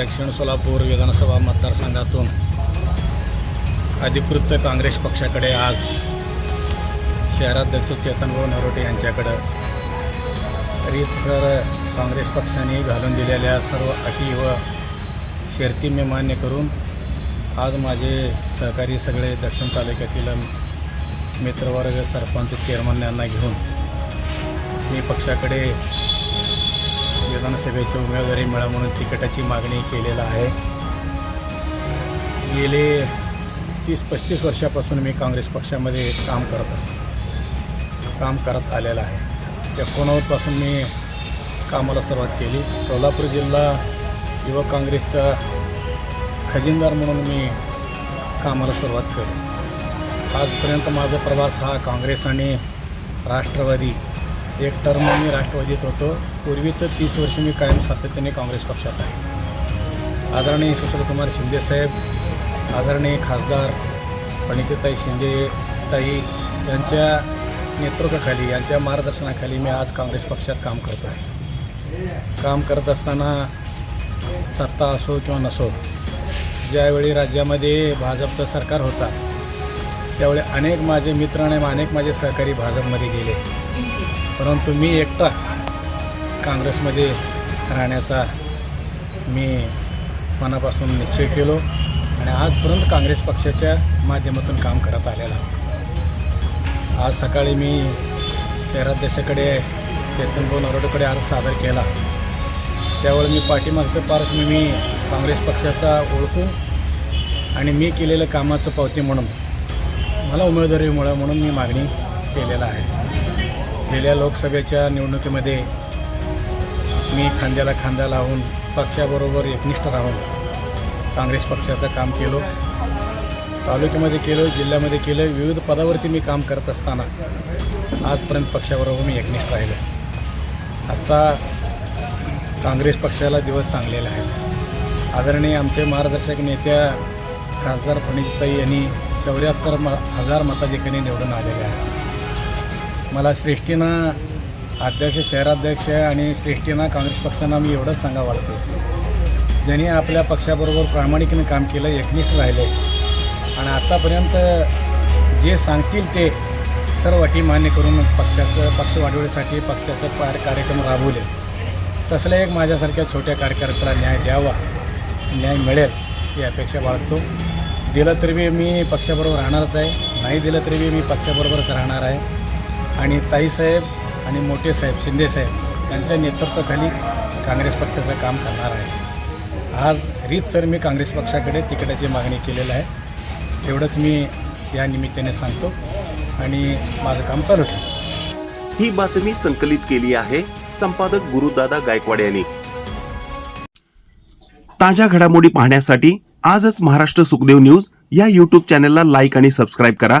दक्षिण सोलापूर विधानसभा मतदारसंघातून अधिकृत काँग्रेस पक्षाकडे आज शहराध्यक्ष चेतनभाऊ नरोटे यांच्याकडं रीतसर काँग्रेस पक्षाने घालून दिलेल्या सर्व अटी व शर्ती मी मान्य करून आज माझे सहकारी सगळे दक्षिण तालुक्यातील मित्रवर्ग सरपंच चेअरमन यांना घेऊन मी पक्षाकडे विधानसभेची उमेदवारी मिळा म्हणून तिकिटाची मागणी केलेला आहे. गेले तीस पस्तीस वर्षापासून मी काँग्रेस पक्षामध्ये काम करत असतो. काम करत आलेलं आहे. एकोणावरपासून मी कामाला सुरुवात केली. सोलापूर जिल्हा युवक काँग्रेसचा खजिनदार म्हणून मी कामाला सुरुवात केली. आजपर्यंत माझा प्रवास हा काँग्रेस आणि राष्ट्रवादी एक टर्म मी राष्ट्रवादीत होतो. पूर्वीचं तीस वर्ष मी कायम सातत्याने काँग्रेस पक्षात आहे. आदरणीय सुशीलकुमार शिंदेसाहेब आदरणीय खासदार प्रणितीताई शिंदेताई यांच्या नेतृत्वाखाली यांच्या मार्गदर्शनाखाली मी आज काँग्रेस पक्षात काम करतो आहे काम करत असताना सत्ता असो किंवा नसो ज्यावेळी राज्यामध्ये भाजपचं सरकार होता त्यावेळी अनेक माझे मित्र आणि अनेक माझे सहकारी भाजपमध्ये गेले. परंतु मी एकटा काँग्रेसमध्ये राहण्याचा मी मनापासून निश्चय केलो आणि आजपर्यंत काँग्रेस पक्षाच्या माध्यमातून काम करत आलेला आहे. आज सकाळी मी शहराध्यक्षाकडे चेतनभाऊ नरोडेकडे अर्ज सादर केला त्यावेळी मी पाठीमागचं पार्श्व मी काँग्रेस पक्षाचा ओळखू आणि मी केलेलं कामाचं पावती म्हणून मला उमेदवारी मिळावं म्हणून मी मागणी केलेला आहे गेल्या लोकसभेच्या निवडणुकीमध्ये मी खांद्याला खांदा लावून पक्षाबरोबर एकनिष्ठ राहून काँग्रेस पक्षाचं काम केलो. तालुक्यामध्ये केलं जिल्ह्यामध्ये केलं विविध पदावरती मी काम करत असताना आजपर्यंत पक्षाबरोबर मी एकनिष्ठ राहिलो. आत्ता काँग्रेस पक्षाला दिवस चांगलेले आहेत आदरणीय आमचे मार्गदर्शक नेत्या खासदार प्रणितताई यांनी चौऱ्याहत्तर म हजार मताधिकाने निवडून आलेले आहेत मला श्रेष्ठीनं अध्यक्ष शहराध्यक्ष आणि श्रेष्ठीनं काँग्रेस पक्षांना मी एवढंच सांगा वाटतो ज्यांनी आपल्या पक्षाबरोबर प्रामाणिकने काम केलं एकनिष्ठ राहिले. आणि आत्तापर्यंत जे सांगतील ते सर्व अटी मान्य करून पक्षाचं पक्ष वाढवण्यासाठी पक्षाचं पार कार्यक्रम राबवले. तसल्या एक माझ्यासारख्या छोट्या कार्यकर्त्याला न्याय द्यावा न्याय मिळेल ही अपेक्षा बाळगतो. दिलं तरी मी पक्षाबरोबर राहणारच आहे. नाही दिलं तरी बी मी पक्षाबरोबरच राहणार आहे. आणि ताईसाहेब आणि मोठे साहेब शिंदेसाहेब यांच्या नेतृत्वाखाली काँग्रेस पक्षाचं काम करणार आहे. आज रीतसर मी काँग्रेस पक्षाकडे तिकिटाची मागणी केलेलं आहे. एवढंच मी या निमित्ताने सांगतो आणि माझं काम चालू ठेवतो. ही बातमी संकलित केली आहे संपादक गुरुदादा गायकवाड यांनी. ताज्या घडामोडी पाहण्यासाठी आजच महाराष्ट्र सुखदेव न्यूज या यूट्यूब चॅनलला लाईक आणि सबस्क्राईब करा.